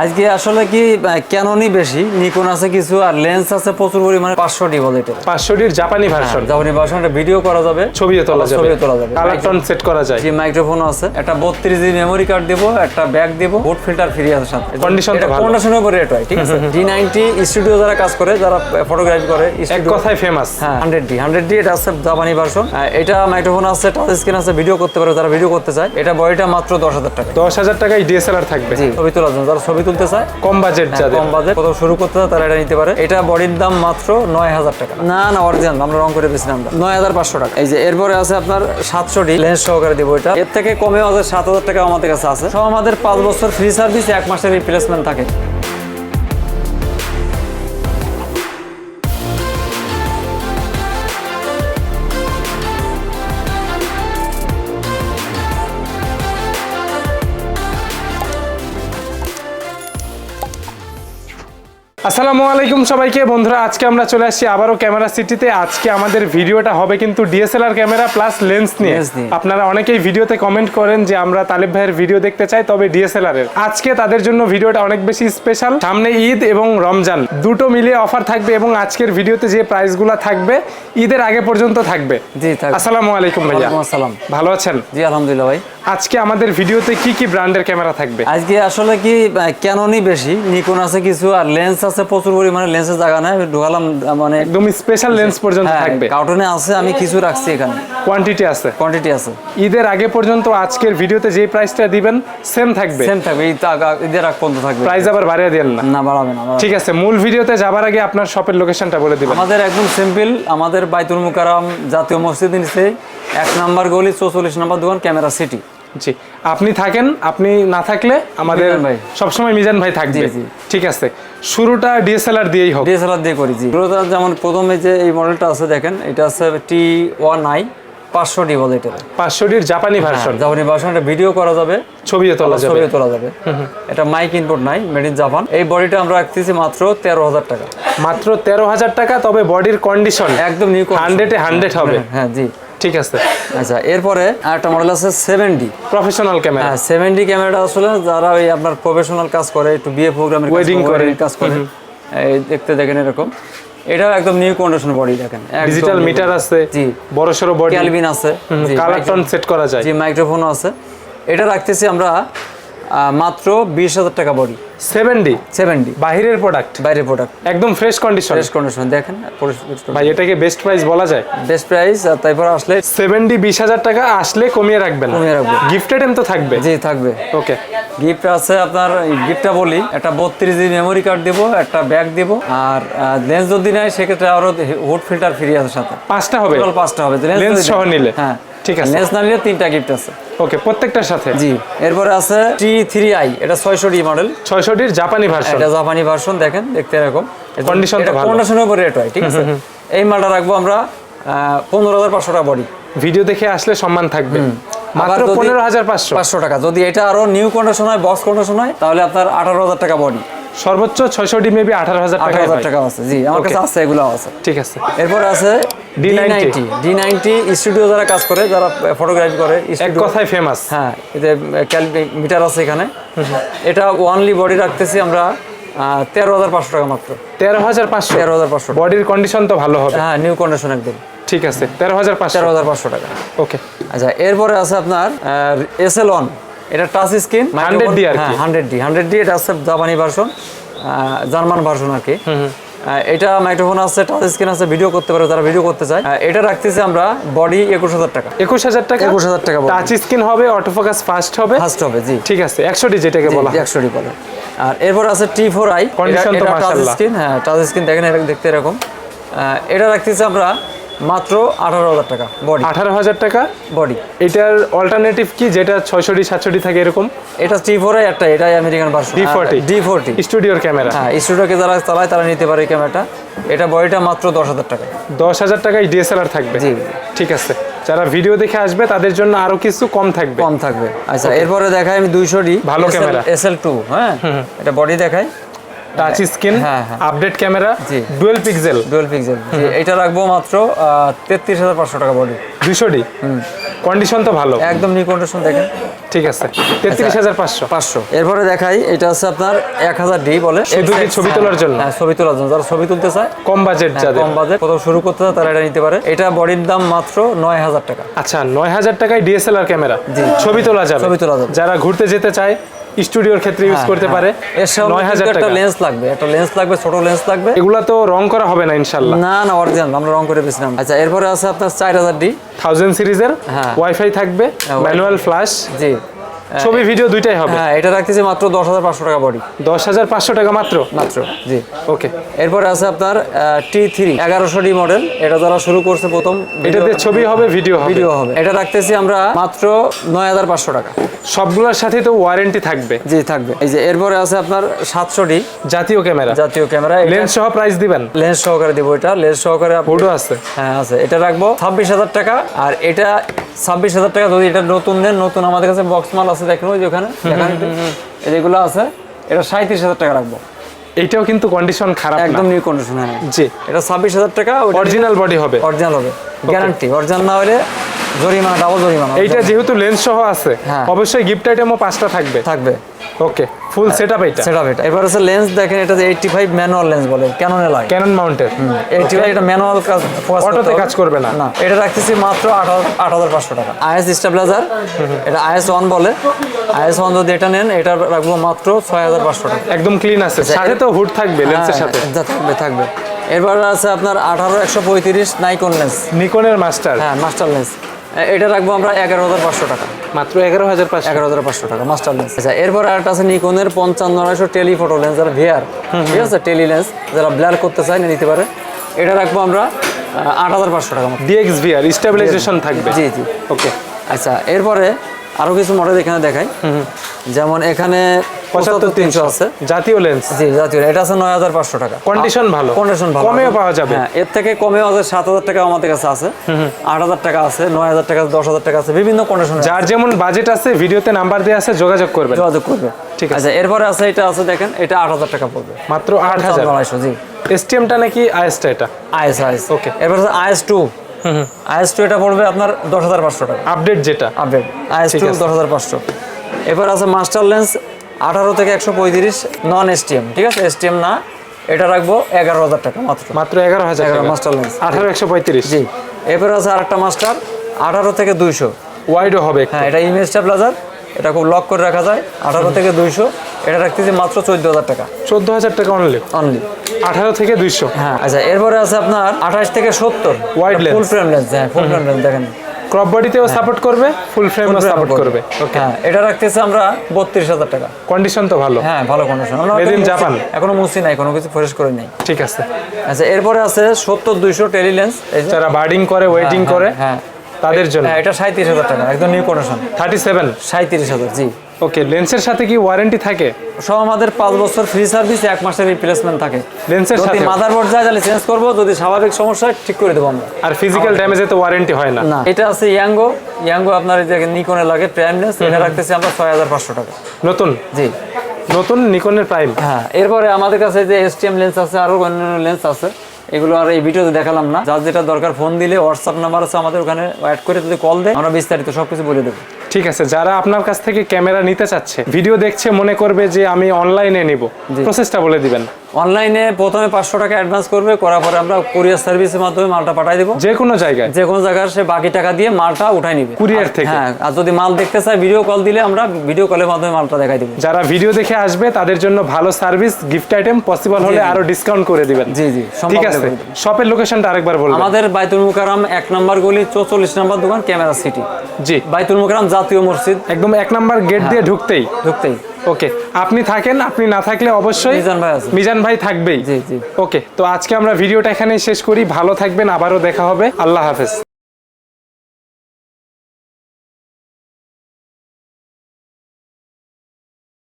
আজকে আসলে কি ক্যাননই বেশি নিকন আছে কিছু আর লেন্স আছে প্রচুর পরিমাণে পাঁচশো ডি বলে এটা পাঁচশোটির জাপানি ভার্সন জাপানি ভার্সনটা ভিডিও করা যাবে ছবিও তোলা যাবে। ছবিও তোলা যাবে। কালার টোন সেট করা যায়। জি মাইক্রোফোন আছে একটা বত্রিশ জিবি মেমোরি কার্ড দিব একটা ব্যাগ দিব বুট ফিল্টার ফ্রি আছে সাথে। ভালো। কন্ডিশনের উপরে রেট হয় ঠিক আছে? ডি নাইনটি স্টুডিও যারা কাজ করে যারা ফটোগ্রাফি করে এক কথায় ফেমাস হ্যাঁ হান্ড্রেড ডি হান্ড্রেড ডি এটা আছে জাপানি ভার্সন এটা মাইক্রোফোন আছে টাচ স্ক্রিন আছে ভিডিও করতে পারে যারা ভিডিও করতে চায় এটা বয়টা মাত্র দশ হাজার টাকা। দশ হাজার টাকায় ডিএসএলআর থাকবে। ছবি তোলার জন্য যারা ছবি তুলতে চায়। কম বাজেট হ্যাঁ, যাদের। কম বাজেট কোথাও শুরু করতে চায় তারা এটা নিতে পারে। এটা বডির দাম মাত্র নয় হাজার টাকা। না না অরিজিনাল আমরা রং করে বেশি আমরা নয় হাজার পাঁচশো টাকা। এই যে এরপরে আছে আপনার সাতশো ডি লেন্স সহকারে দিব এটা। এর থেকে কমেও আছে সাত হাজার টাকা আমাদের কাছে আছে। সব আমাদের পাঁচ বছর ফ্রি সার্ভিস এক মাসের রিপ্লেসমেন্ট থাকে। আসসালামু আলাইকুম সবাইকে। বন্ধুরা আজকে আমরা চলে আসছি আবারও ক্যামেরা সিটিতে। আজকে আমাদের ভিডিওটা হবে কিন্তু ডিএসএলআর ক্যামেরা প্লাস লেন্স নিয়ে। আপনারা অনেকেই ভিডিওতে কমেন্ট করেন যে আমরা তালিব ভাইয়ের ভিডিও দেখতে চাই তবে ডিএসএলআর এর আজকে তাদের জন্য ভিডিওটা অনেক বেশি স্পেশাল সামনে ঈদ এবং রমজান দুটো মিলিয়ে অফার থাকবে এবং আজকের ভিডিওতে যে প্রাইসগুলো থাকবে ঈদের আগে পর্যন্ত থাকবে। জি আসসালামু আলাইকুম ভাইয়া। আসসালাম। ভালো আছেন? জি আলহামদুলিল্লাহ ভাই। আজকে আমাদের ভিডিওতে কি কি ব্র্যান্ডের ক্যামেরা থাকবে? আজকে আসলে কি ক্যাননই বেশি নিকন আছে কিছু আর লেন্স আছে প্রচুর পরিমাণে লেন্সের জায়গা নাই ঢোকালাম মানে একদম স্পেশাল লেন্স পর্যন্ত হ্যাঁ থাকবে। কার্টুনে আছে আমি কিছু রাখছি এখানে। কোয়ান্টিটি আছে? কোয়ান্টিটি আছে। ঈদের আগে পর্যন্ত আজকের ভিডিওতে যে প্রাইসটা দিবেন সেম থাকবে। সেম থাকবে ঈদের আগ পর্যন্ত থাকবে। প্রাইস আবার বাড়িয়ে দেন না। না বাড়াবে না ঠিক আছে মূল ভিডিওতে যাবার আগে আপনার শপের লোকেশনটা বলে দিবেন। আমাদের একদম সিম্পল আমাদের বাইতুল মুকারাম জাতীয় মসজিদ নিচে এক নাম্বার গলি চৌচল্লিশ নাম্বার দোকান ক্যামেরা সিটি জি। আপনি থাকেন আপনি না থাকলে আমাদের। সবসময় মিজান ভাই থাকবে। ঠিক আছে। শুরুটা ডিএসএলআর দিয়েই হোক। ডিএসএলআর দিয়ে করি জি। পুরোটা যেমন প্রথমে যে এই মডেলটা আছে দেখেন এটা আছে টি ওয়ান আই পাঁচশো ডি বলে এটা। পাঁচশোটির জাপানি ভার্সন জাপানি ভার্সনটা ভিডিও করা যাবে। ছবিও তোলা যাবে। ছবিও তোলা যাবে। এটা মাইক ইনপুট নাই মেড ইন জাপান এই বডিটা আমরা রাখতেছি মাত্র তেরো হাজার টাকা। মাত্র তেরো হাজার টাকা তবে বডির কন্ডিশন একদম নিউ হান্ড্রেডে হান্ড্রেড হবে। হ্যাঁ জি। ঠিক আছে। আচ্ছা এরপরে আরেকটা মডেল আছে সেভেন ডি প্রফেশনাল ক্যামেরা হ্যাঁ সেভেন ডি ক্যামেরাটা আসলে যারা ওই আপনার প্রফেশনাল কাজ করে একটু বিয়ে প্রোগ্রামের ওয়েডিং করে। কাজ করে এই দেখতে দেখেন এরকম। এটাও একদম নিউ কন্ডিশন বডি দেখেন ডিজিটাল মিটার আছে জি। বড় সড়ো বডি ক্যালভিন আছে কালার টোন সেট করা যায়। জি মাইক্রোফোনও আছে। এটা রাখতেছি আমরা মাত্র বিশ হাজার টাকা body seven D seven D বাহিরের প্রোডাক্ট বাইরের প্রোডাক্ট একদম ফ্রেশ কন্ডিশন ফ্রেশ কন্ডিশন দেখেন ভাই এটাকে বেস্ট প্রাইস বলা যায়। বেস্ট প্রাইস আর তারপর আসলে সেভেন ডি বিশ হাজার টাকা আসলে কমিয়ে রাখবেন কমিয়ে রাখব। গিফটেড এম তো থাকবে। জি থাকবে। ওকে গিফট আছে আপনার গিফটটা বলি একটা বত্রিশ জিবি মেমোরি কার্ড দিব একটা ব্যাগ দিব আর লেন্স যদি নেয় সেক্ষেত্রে আরও হুড ফিল্টার ফ্রি আছে সাথে। পাঁচটা হবে। পাঁচটা হবে। লেন্স সহ নিলে? হ্যাঁ। ঠিক আছে। লেন্স না নিলে তিনটা গিফট আছে। ওকে প্রত্যেকটার সাথে? জি এরপরে আছে টি থ্রি আই এটা ছয়শো ডি মডেল ছয়শোটির জাপানি ভার্সন এটা জাপানি ভার্সন দেখেন দেখতে এরকম। ভালো। কন্ডিশনের উপরে রেট হয় ঠিক আছে? এই মালটা রাখব আমরা পনেরো হাজার পাঁচশো টাকা বডি ভিডিও দেখে আসলে সম্মান থাকবে। মাত্র পনেরো হাজার পাঁচশো। পাঁচশো টাকা। যদি এটা আরও নিউ কন্ডিশন হয় বক্স কন্ডিশন হয় তাহলে আপনার আঠারো হাজার টাকা বডি সর্বোচ্চ ছয়শোটি মেবি আঠারো হাজার টাকা আঠারো হাজার টাকা আছে জি আমার কাছে আছে এগুলো আছে। ঠিক আছে। এরপর আছে D D90 ninety D ninety studio যারা কাজ করে যারা ফটোগ্রাফি করে এক কথায় ফেমাস হ্যাঁ এতে মিটার আছে এখানে। এটা ওয়ানলি বডি রাখতেছি আমরা তেরো হাজার পাঁচশো টাকা মাত্র। তেরো হাজার পাঁচশো? তেরো হাজার পাঁচশো বডির কন্ডিশন তো ভালো হবে। হ্যাঁ নিউ কন্ডিশন একদম। ঠিক আছে তেরো হাজার পাঁচশো। তেরো হাজার পাঁচশো টাকা। ওকে আচ্ছা এরপরে আছে আপনার এস এল ওয়ান এটা টাচ স্ক্রিন 100D আর কি। হান্ড্রেড ডি হান্ড্রেড ডি এটা আছে জাপানি ভার্সন জার্মান ভার্সন আর কি। এটা মাইক্রোফোন আছে টাচ স্ক্রিন আছে ভিডিও করতে পারে যারা ভিডিও করতে চায়। এটা রাখতেছি আমরা বডি একুশ হাজার টাকা। একুশ হাজার টাকা? 21,000 টাকা টাচ স্ক্রিন হবে অটোফোকাস ফাস্ট হবে? ফার্স্ট হবে জি। ঠিক আছে একশোটি যেটাকে বলা হয়। একশো ডি বলে। আর এরপর আছে টি ফোর আই তো টাচ। স্ক্রিন হ্যাঁ টাচ স্ক্রিন দেখেন এরকম দেখতে এরকম। এটা রাখতেছি আমরা মাত্র আঠারো হাজার টাকা বডি আঠারো হাজার টাকা? বডি এটার অল্টারনেটিভ কি? যেটা ছয়শোটি সাতশোটি থাকে এরকম? এটা টি ফোর একটা এটাই American version D40 D forty স্টুডিওর ক্যামেরা হ্যাঁ স্টুডিওকে যারা চালায় তারা নিতে পারে ক্যামেরাটা এটা বডিটা মাত্র দশ হাজার টাকা। দশ হাজার টাকায় ডিএসএলআর থাকবে। জি। ঠিক আছে। যারা ভিডিও দেখে আসবে তাদের জন্য আরও কিছু কম থাকবে। কম থাকবে। আচ্ছা এরপরে দেখাই আমি দুইশো ডি ভালো ক্যামেরা এস এল টু হ্যাঁ? এটা বডি দেখাই। টাচ স্ক্রিন হ্যাঁ, হ্যাঁ। Update camera. Dual pixel dual pixel এটা রাখব মাত্র তেত্রিশ হাজার পাঁচশো টাকা বডি দুশো ডি? কন্ডিশন তো ভালো। একদম নিউ কন্ডিশন দেখেন। ঠিক আছে। তেত্রিশ হাজার পাঁচশো। পাঁচশো। এরপরে দেখাই এটা আছে আপনার এক হাজার ডি বলে। শুধু কি ছবি তোলার জন্য? হ্যাঁ ছবি তোলার জন্য। যারা ছবি তুলতে চায় কম বাজেট হ্যাঁ, যাদের। কম বাজেট কোথাও শুরু করতে চায় তারা এটা নিতে পারে। এটা বডির দাম মাত্র নয় হাজার টাকা। আচ্ছা নয় হাজার টাকায় ডিএসএলআর ক্যামেরা জি। ছবি তোলা যাবে। ছবি তোলা যাবে। যারা ঘুরতে যেতে চায় স্টুডিওর ক্ষেত্রে ইউজ করতে পারে। এর সঙ্গে নয় হাজার একটা টাকা। লেন্স লাগবে একটা লেন্স লাগবে ছোট লেন্স লাগবে। এগুলো তো রং করা হবে না ইনশাল্লাহ না না অরিজিনাল আমরা রং করে বেছিলাম আচ্ছা এরপরে আছে আপনার চার হাজার ডি থাউজেন্ড সিরিজের হ্যাঁ। ওয়াইফাই থাকবে। ম্যানুয়াল ফ্ল্যাশ জি। ছবি ভিডিও দুইটাই হবে। হ্যাঁ এটা রাখতেছি মাত্র দশ হাজার পাঁচশো টাকা বডি দশ হাজার পাঁচশো টাকা মাত্র? মাত্র জি। ওকে এরপরে আছে আপনার টি থ্রি এগারোশো ডি মডেল এটা যারা শুরু করছে প্রথম এটাতে ছবি হবে ভিডিও হবে। ভিডিও হবে। এটা রাখতেছি আমরা মাত্র নয় হাজার পাঁচশো টাকা। সবগুলোর সাথে তো ওয়ারেন্টি থাকবে। জি থাকবে। এই যে এরপরে আছে আপনার সাতশো ডি জাতীয় ক্যামেরা। জাতীয় ক্যামেরা লেন্স সহ প্রাইস দিবেন? লেন্স সহকারে দিব এটা। লেন্স সহকারে ফুটো আছে। হ্যাঁ আছে। এটা রাখব ছাব্বিশ হাজার টাকা। আর এটা ছাব্বিশ হাজার টাকা যদি এটা নতুন দেন নতুন আমাদের কাছে বক্স মাল আছে দেখেন ওই যে ওখানে যেগুলো আছে এটা সাঁত্রিশ হাজার টাকা রাখব। এটাও কিন্তু কন্ডিশন খারাপ একদম নিউ কন্ডিশন হ্যাঁ। জি। এটা ছাব্বিশ হাজার টাকা অরিজিনাল বডি হবে। অরিজিনাল হবে। গ্যারান্টি অরিজিনাল না হলে জরিমানা ডাবল জরিমানা। এইটা যেহেতু লেন্স সহ আছে হ্যাঁ। অবশ্যই গিফট আইটেমও পাঁচটা থাকবে। থাকবে। ওকে ফুল সেট আপ এটা। সেটা এটা। এবার আছে লেন্স দেখেন এটা যে এইটটি ফাইভ ম্যানুয়াল লেন্স বলে ক্যাননে লাগে ক্যানন এইটটি ফাইভ এটা ম্যানুয়াল কাজ করতে অটোতে কাজ করবে না। না এটা রাখতেছি মাত্র আট হাজার আট হাজার পাঁচশো টাকা। আইএস স্টেবিলাইজার এটা আইএস ওয়ান বলে। আইএস ওয়ান যদি এটা নেন এটা রাখব মাত্র ছয় হাজার পাঁচশো টাকা। একদম ক্লিন আছে। সাথে তো হুড থাকবে লেন্সের সাথে। হ্যাঁ, থাকবে থাকবে। এরপর আছে আপনার আঠারো একশো পঁয়ত্রিশ নাইকন লেন্স নিকনের মাস্টার হ্যাঁ মাস্টার লেন্স এটা রাখব আমরা এগারো হাজার পাঁচশো টাকা। মাত্র এগারো হাজার পাঁচশো। এগারো হাজার পাঁচশো টাকা মাস্টার লেন্স আচ্ছা এরপর আরেকটা আছে নিকোনের পঞ্চান্ন আড়াইশো টেলিফোটো লেন্স যারা ভিআর ঠিক আছে? টেলি লেন্স যারা ব্লার করতে চায় না নিতে পারে। এটা রাখব আমরা আট হাজার পাঁচশো টাকা। ডিএক্স ভিআর স্টেবিলাইজেশন থাকবে। জি জি। ওকে আচ্ছা এরপরে আরও কিছু মডেল এখানে দেখাই। যেমন এখানে পঁচাত্তর তিনশো আছে। জাতীয় লেন্স জি জাতীয় এটা আছে নয় হাজার পাঁচশো টাকা। কন্ডিশন ভালো। কন্ডিশন ভালো। কমেও পাওয়া যাবে। হ্যাঁ এর থেকে কমেও আছে সাত হাজার টাকা আমাদের কাছে আছে। আট হাজার টাকা আছে নয় হাজার টাকা দশ হাজার টাকা আছে বিভিন্ন কন্ডিশন যার যেমন বাজেট আছে ভিডিওতে নাম্বার দেওয়া আছে যোগাযোগ করবেন। যোগাযোগ করবে। ঠিক আছে। আচ্ছা এরপরে আছে এটা আছে দেখেন এটা আট হাজার টাকা পড়বে। মাত্র আট হাজার। নয়শো জি। এসটিএমটা নাকি আইএসটা এটা? IS IS Okay. এরপর আছে আইএস টু আইএস টু এটা পড়বে আপনার দশ হাজার পাঁচশো টাকা। আপডেট যেটা। আপডেট আইএস টু দশ হাজার পাঁচশো। এরপর আছে মাস্টার লেন্স আঠারো থেকে একশো পঁয়ত্রিশ নন এসটিএম ঠিক আছে? এসটিএম না এটা রাখব এগারো হাজার টাকা মাত্র। মাত্র এগারো হাজার এগারো মাস্টার লেন্স। আঠারো একশো পঁয়ত্রিশ। জি। এরপর আছে আরেকটা মাস্টার আঠারো থেকে দুইশো। ওয়াইডও হবে হ্যাঁ এটা ইমেজ স্টেবিলাইজার এটা খুব লক করে রাখা যায়। আঠারো থেকে দুইশো। এটা রাখতেছি মাত্র চোদ্দ হাজার টাকা। চোদ্দ হাজার টাকা অনলি অনলি আঠারো থেকে দুইশো? হ্যাঁ আচ্ছা এরপরে আছে আপনার আঠাশ থেকে সত্তর। Wide lens. Full frame lens হ্যাঁ ফুল ফ্রেম লেন্স দেখেন। ক্রপ বডিতেও সাপোর্ট করবে ফুল ফ্রেমও সাপোর্ট করবে। ওকে হ্যাঁ এটা রাখতেছি আমরা বত্রিশ হাজার টাকা। কন্ডিশন তো ভালো। হ্যাঁ ভালো কন্ডিশন আমরা এখনও Japan. মুছি- এখনও মুছি নাই কোনো কিছু ফ্রেশ করে নাই। ঠিক আছে। আচ্ছা এরপরে আছে সত্তর দুইশো টেলিলেন্স এই যে যারা বার্ডিং করে ওয়েটিং হ্যাঁ, করে। হ্যাঁ। তাদের জন্য। হ্যাঁ এটা সাঁত্রিশ হাজার টাকা একদম নিউ কন্ডিশন থার্টি সেভেন সাঁত্রিশ হাজার জি। ওকে লেন্সের সাথে কি ওয়ারেন্টি থাকে? সব আমাদের পাঁচ বছর ফ্রি সার্ভিস এক মাসের রিপ্লেসমেন্ট থাকে। লেন্সের সাথে মাদারবোর্ড যায় তাহলে চেঞ্জ করব যদি স্বাভাবিক সমস্যা হয়, ঠিক করে দেবো আমরা। আর ফিজিক্যাল ড্যামেজে তো ওয়ারেন্টি হয় না। না এটা আছে ইয়াঙ্গো ইয়াঙ্গো আপনার এই যে নিকনে লাগে প্রাইমনেস এটা রাখতেছি আমরা ছয় হাজার পাঁচশো টাকা। নতুন? জি। নতুন নিকনের প্রাইম হ্যাঁ এরপরে আমাদের কাছে যে এসটিএম লেন্স আছে আরও অন্যান্য লেন্স আছে। এগুলো আর এই ভিডিওতে দেখালাম না। যার যেটা দরকার ফোন দিলে হোয়াটসঅ্যাপ নাম্বার আছে আমাদের ওখানে অ্যাড করে যদি কল দেয় আমরা বিস্তারিত সবকিছু বলে দেবো। ঠিক আছে যারা আপনার কাছ থেকে ক্যামেরা নিতে চাচ্ছে ভিডিও দেখছে মনে করবে যে আমি অনলাইনে নিব। প্রসেসটা বলে দিবেন। অনলাইনে প্রথমে পাঁচশো টাকা অ্যাডভান্স করবে করার পরে আমরা কুরিয়ার সার্ভিসের মাধ্যমে মালটা পাঠিয়ে দেবো। যে কোনো জায়গায়? যে কোনো জায়গায় সে বাকি টাকা দিয়ে মালটা উঠাই নিবে। আর- থেকে? হ্যাঁ আর যদি মাল দেখতে চায় ভিডিও কল দিলে আমরা ভিডিও কলের মাধ্যমে মালটা দেখাই দিব। যারা ভিডিও দেখে আসবে তাদের জন্য ভালো সার্ভিস গিফট আইটেম পসিবল হলে। আরও ডিসকাউন্ট করে দিবেন। জি জি ঠিক আছে? শপের লোকেশনটা আরেকবার বলবেন। আমাদের বাইতুল মুকারাম এক নম্বর গলি চৌচল্লিশ নম্বর দোকান ক্যামেরা সিটি। জি। বাইতুল মুকারাম জাতীয় মসজিদ। একদম এক নাম্বার গেট দিয়ে ঢুকতেই। ঢুকতেই। ওকে আপনি থাকেন আপনি না থাকলে অবশ্যই মিজান ভাই আছে। মিজান ভাই থাকবেই। জি জি। ওকে তো আজকে আমরা ভিডিওটা এখানেই শেষ করি। ভালো থাকবেন আবারও দেখা হবে। আল্লাহ হাফেজ।